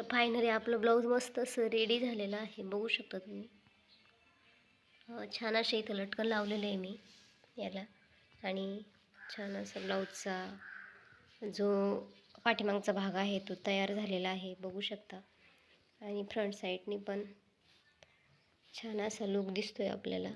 तर फायनली आपलं ब्लाऊज मस्त असं रेडी झालेलं आहे. बघू शकता तुम्ही. छान असे इथं लटकन लावलेलं आहे मी याला. आणि छान असं ब्लाऊजचा जो पाठीमागचा भाग आहे तो तयार झालेला आहे. बघू शकता. आणि फ्रंट साईडनी पण छान असा लुक आहे आपल्याला.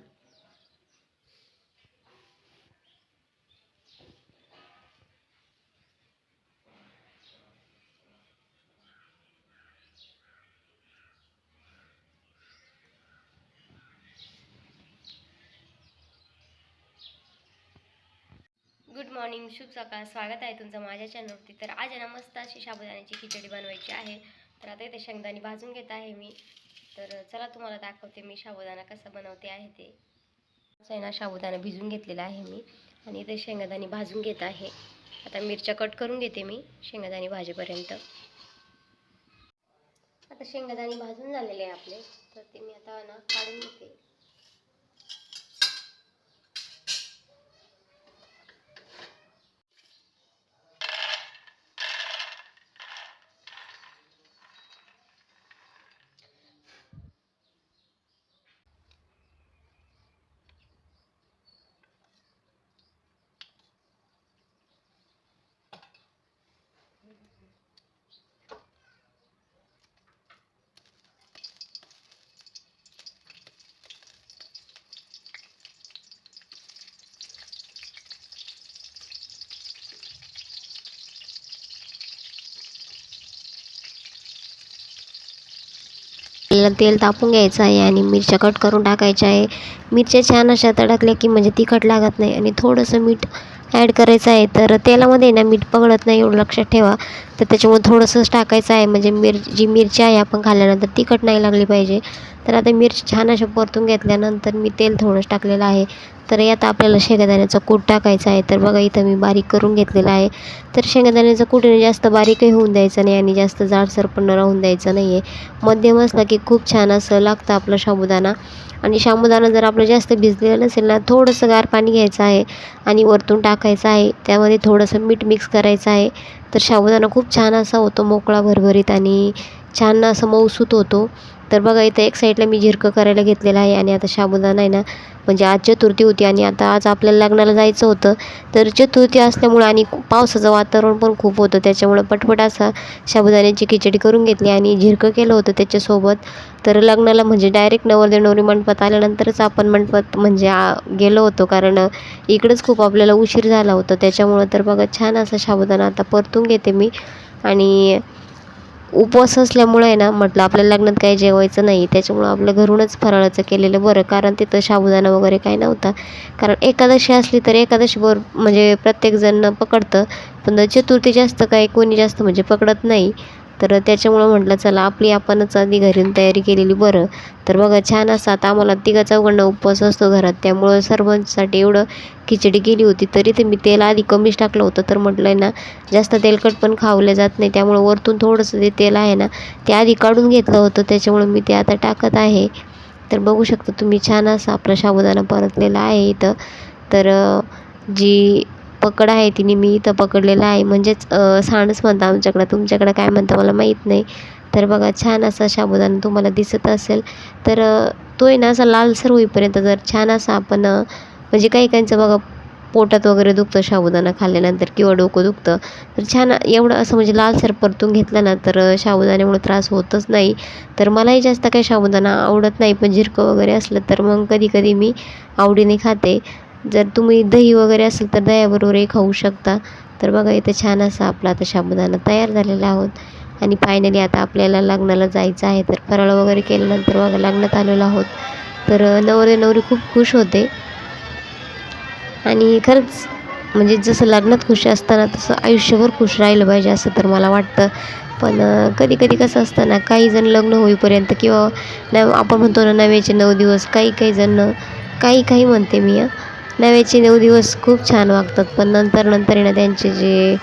मॉर्निंग शुभ सकाळ स्वागत आहे तुमचं माझ्या चॅनलवरती. तर आज आहे ना मस्त अशी साबुदाण्याची खिचडी बनवायची आहे. तर आता इथे शेंगदाणे भाजून घेत आहे मी. तर चला तुम्हाला दाखवते मी साबुदाणा कसा बनवते आहे ते. आहे ना साबुदाणा भिजून घेतलेला आहे मी. आणि इथे शेंगदाणे भाजून घेत आहे. आता मिरच्या कट करून घेते मी शेंगदाणे भाजेपर्यंत. आता शेंगदाणे भाजून झालेले आहे आपले. तर ते मी आता ना काढून घेते. आपल्याला तेल तापून घ्यायचं आहे आणि मिरच्या कट करून टाकायच्या आहे. मिरच्या छान अशा तडकल्या की म्हणजे तिखट लागत नाही आणि थोडंसं मीठ ॲड करायचं आहे. तर तेलामध्ये ना मीठ पगळत नाही एवढं लक्षात ठेवा. तर त्याच्यामुळे थोडंसंच टाकायचं आहे. म्हणजे मिर जी मिरची आहे आपण खाल्ल्यानंतर तिखट नाही लागली पाहिजे. तर आता मिरची छान अशा परतून घेतल्यानंतर मी तेल थोडंच टाकलेलं आहे. तर यात आपल्याला शेंगदाण्याचा कूट टाकायचा आहे. तर बघा इथं मी बारीक करून घेतलेला आहे. तर शेंगदाण्याचं कूट जास्त बारीकही होऊन द्यायचं नाही आणि जास्त जाडसर पण राहून द्यायचं नाही आहे मध्यम असला की खूप छान असं लागतं आपलं साबुदाणा आणि साबुदाणा जर आपलं जास्त भिजलेलं नसेल ना थोडंसं गार पाणी घ्यायचं आहे आणि वरतून टाकायचं आहे. त्यामध्ये थोडंसं मीठ मिक्स करायचं आहे. तर साबुदाणा खूप छान असा होतो मोकळा भरभरीत आणि छान असं मऊसूत होतो. तर बघा इथं एक साईडला मी झिरकं करायला घेतलेलं आहे आणि आता साबुदाणा आहे ना म्हणजे आज चतुर्थी होती आणि आता आज आपल्याला लग्नाला जायचं होतं. तर चतुर्थी असल्यामुळं आणि पावसाचं वातावरण पण खूप होतं त्याच्यामुळं पटपट असा साबुदाण्याची खिचडी करून घेतली आणि झिरकं केलं होतं त्याच्यासोबत. तर लग्नाला म्हणजे डायरेक्ट नवरदेव नवरी मंडपात आल्यानंतरच आपण मंडपात म्हणजे गेलो होतो. कारण इकडंच खूप आपल्याला उशीर झाला होता. त्याच्यामुळं तर बघा छान असा साबुदाणा आता परतून घेते मी. आणि उपवास असल्यामुळं आहे ना म्हटलं आपल्या लग्नात काही जेवायचं नाही त्याच्यामुळं आपलं घरूनच फराळाचं केलेलं बरं कारण तिथं साबुदाणा वगैरे काही नव्हता. कारण एकादशी असली तर एकादशीवर म्हणजे प्रत्येकजण पकडतं पण चतुर्थी जास्त काही कोणी जास्त म्हणजे पकडत नाही. तर त्याच्यामुळं म्हटलं चला आपली आपणच आधी घरून तयारी केलेली बरं. तर बघा छान असं आता आम्हाला तिघा चौघांना उपवास असतो घरात. त्यामुळं सर्वांसाठी एवढं खिचडी केली होती तरी ते मी तेल आधी कमीच टाकलं होतं. तर म्हटलं आहे ना जास्त तेलकट पण खावलं जात नाही. त्यामुळं वरतून थोडंसं ते तेल आहे ना ते आधी काढून घेतलं होतं. त्याच्यामुळं मी ते आता टाकत आहे. तर बघू शकता तुम्ही छान असा आपला साबुदाणा परतलेला आहे इथं. तर जी पकड आहे तिने मी इथं पकडलेलं आहे. म्हणजेच सांडच म्हणता आमच्याकडं. तुमच्याकडं काय म्हणतं मला माहीत नाही. तर बघा छान असा साबुदाणा तुम्हाला दिसत असेल. तर तो आहे ना असा लालसर होईपर्यंत जर छान असा आपण म्हणजे काही काहींचं बघा पोटात वगैरे दुखतं साबुदाणा खाल्ल्यानंतर किंवा डोकं दुखतं. तर छान एवढं असं म्हणजे लालसर परतून घेतला ना तर साबुदाण्यामुळे त्रास होतच नाही. तर मलाही जास्त काही साबुदाणा आवडत नाही पण झिरकं वगैरे असलं तर मग कधी कधी मी आवडीने खाते. जर तुम्ही दही वगैरे असेल तर दह्याबरोबरही खाऊ शकता. तर बघा इथं छान असा आपला आता साबुदाणा तयार झालेला आहोत. आणि फायनली आता आपल्याला लग्नाला जायचं आहे. तर फराळ वगैरे केल्यानंतर बघा लग्नात आलेलो आहोत. तर नवरे नवरी खूप खुश होते. आणि खरंच म्हणजे जसं लग्नात खुश असताना तसं आयुष्यभर खुश राहिलं पाहिजे असं तर मला वाटतं. पण कधी कधी कसं असतं ना काही जण लग्न होईपर्यंत किंवा न आपण म्हणतो ना नव्याचे नऊ दिवस काही काही जण काही काही म्हणते मी नव्याचे नऊ दिवस खूप छान वागतात पण नंतर नंतर ना त्यांचे जे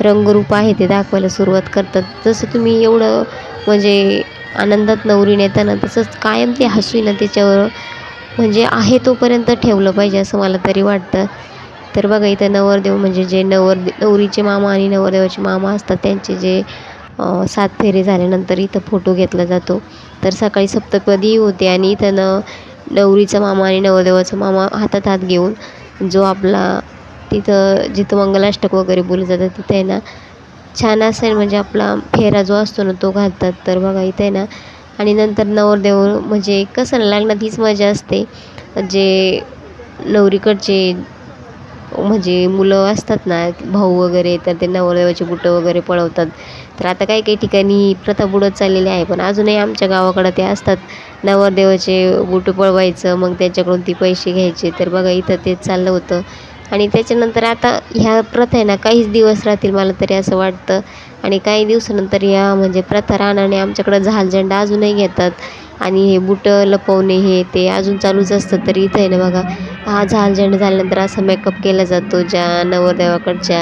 रंगरूप आहे ते दाखवायला सुरुवात करतात. जसं तुम्ही एवढं म्हणजे आनंदात नवरी नेताना तसंच कायम ते हसू ना त्याच्यावर म्हणजे आहे तोपर्यंत ठेवलं पाहिजे असं मला तरी वाटतं. तर बघा इथं नवरदेव म्हणजे जे नवर नवरीचे मामा आणि नवरदेवाचे मामा असतात त्यांचे जे सात फेरे झाल्यानंतर इथं फोटो घेतला जातो. तर सकाळी सप्तपदी होते आणि इथं न नवरीचा मामा आणि नवरदेवाचा मामा हातात हात घेऊन जो आपला तिथं जिथं मंगलाष्टक वगैरे बोललं जातं तिथे आहे ना छान असेल म्हणजे आपला फेरा जो असतो ना तो घालतात. तर बघा इथे आहे ना आणि नंतर नवरदेव म्हणजे कसं लग्नात हीच मजा असते. जे नवरीकडचे म्हणजे मुलं असतात ना भाऊ वगैरे तर ते नवरदेवाचे बुटं वगैरे पळवतात. तर आता काही काही ठिकाणी प्रथा बुडत चाललेली आहे पण अजूनही आमच्या गावाकडं ते असतात. नवरदेवाचे बुटं पळवायचं मग त्याच्याकडून ती पैसे घ्यायचे. तर बघा इथं तेच चाललं होतं. आणि त्याच्यानंतर आता ह्या प्रथा आहे ना काहीच दिवस राहतील मला तरी असं वाटतं. आणि काही दिवसानंतर या म्हणजे प्रथा राहणार आमच्याकडं झाल झेंडा अजूनही घेतात. आणि हे बुटं लपवणे हे ते अजून चालूच असतं. तर इथं आहे ना बघा हा झाल झेंडा झाल्यानंतर असा मेकअप केला जातो ज्या नवरदेवाकडच्या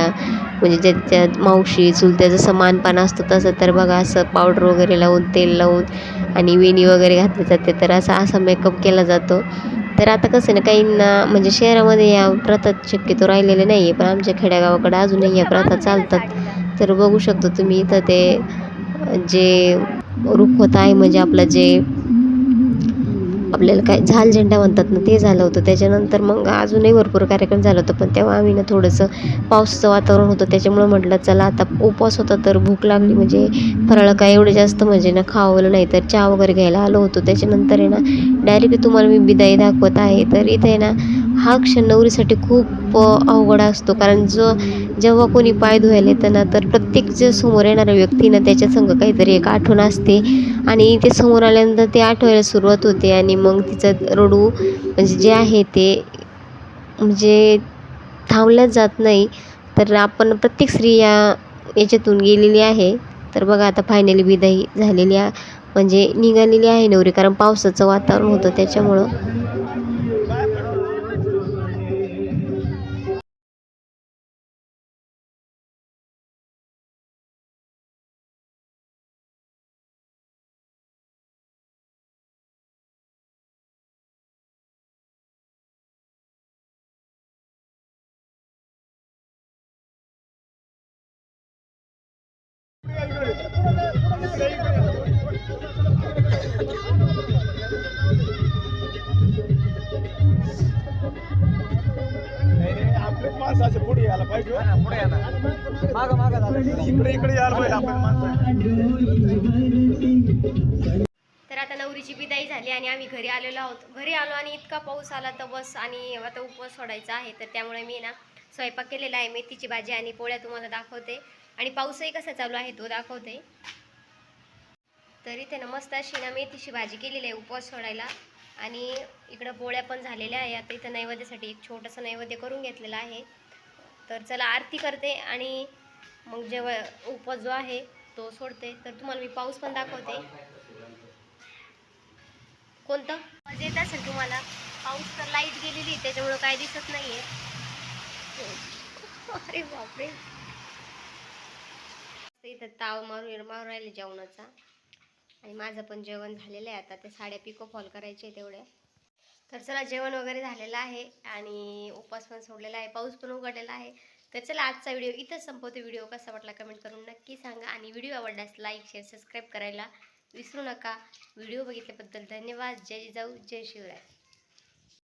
म्हणजे ज्याच्या मावशी चुलत्या जसं मानपान असतो तसं तर बघा असं पावडर वगैरे लावून तेल लावून आणि वेणी वगैरे घातली जाते तर असा असा मेकअप केला जातो. तर आता कसं ना काहींना म्हणजे शहरामध्ये या प्रथा शक्यतो राहिलेले नाही आहे पण आमच्या खेड्यागावाकडे अजूनही या प्रथा चालतात. तर बघू शकतो तुम्ही इथं ते जे रुखवत आहे म्हणजे आपलं जे आपल्याला काय झाल झेंडा म्हणतात ना ते झालं होतं. त्याच्यानंतर मग अजूनही भरपूर कार्यक्रम झालं होतं. पण तेव्हा आम्ही ना थोडंसं पावसाचं वातावरण होतं. त्याच्यामुळं म्हटलं चला आता उपवास होता तर भूक लागली. म्हणजे फराळ काय एवढं जास्त म्हणजे ना खावलं नाही. तर चहा वगैरे घ्यायला आलो होतो. त्याच्यानंतर आहे ना डायरेक्ट तुम्हाला मी बिदाई दाखवत आहे. तर इथे आहे ना हा क्षण नवरीसाठी खूप अवघड असतो. कारण जो जेव्हा कोणी पाय धुवायला येतं ना तर प्रत्येक जे समोर येणाऱ्या व्यक्तीनं त्याच्या संग काहीतरी एक आठवण असते. आणि ते समोर आल्यानंतर ते आठवायला सुरुवात होते आणि मग तिचं रडू म्हणजे जे आहे ते म्हणजे थांबल्याच जात नाही. तर आपण प्रत्येक स्त्री या याच्यातून गेलेली आहे. तर बघा आता फायनली विदाई झालेली आहे. म्हणजे निघालेली आहे नवरी कारण पावसाचं वातावरण होतं त्याच्यामुळं. माणसं असे पुढे यायला पाहिजे. पुढे मागं मागं इकडे इकडे यायला पाहिजे आपण माणसं. तर आता नवरीची बिदाई झाली आणि आम्ही घरी आलेलो आहोत. घरी आलो आणि इतका पाऊस आला तर बस आणि आता उपवास सोडायचा आहे. तर त्यामुळे मी ना स्वयंपाक केलेला आहे मेथीची भाजी आणि पोळ्या तुम्हाला दाखवते. आणि पाऊसही कसा चालू आहे तो दाखवते. तर इथे ना मस्त अशी ना मेथीची भाजी केलेली आहे उपवास सोडायला. आणि इकडं पोळ्या पण झालेल्या आहे. आता इथं नैवेद्यासाठी एक छोटंसं नैवेद्य करून घेतलेलं आहे. तर चला आरती करते आणि मग जेव्हा उपवास जो आहे तो सोडते. तर तुम्हाला मी पाऊस पण दाखवते. कोणतं? मजा येत असेल तुम्हाला. पाऊस तर लाइट गेलेली त्याच्यामुळं काय दिसत नाहीये. अरे बापरे. इथं ताव मारून मारून राहिले जेवणाचा. आणि माझं पण जेवण झालेलं आहे आता. ते साड्या पिको फॉल करायचे तेवढ्या तर चला जेवण वगैरे झालेलं आहे आणि उपवास पण सोडलेला आहे पाऊस पण उघडलेला आहे. तर चला आजचा व्हिडिओ इथंच संपवते. व्हिडिओ कसा वाटला कमेंट करून नक्की सांगा. आणि व्हिडिओ आवडल्यास लाईक शेअर सबस्क्राईब करायला विसरू नका. व्हिडिओ बघितल्याबद्दल धन्यवाद. जय जिजाऊ जय शिवराय.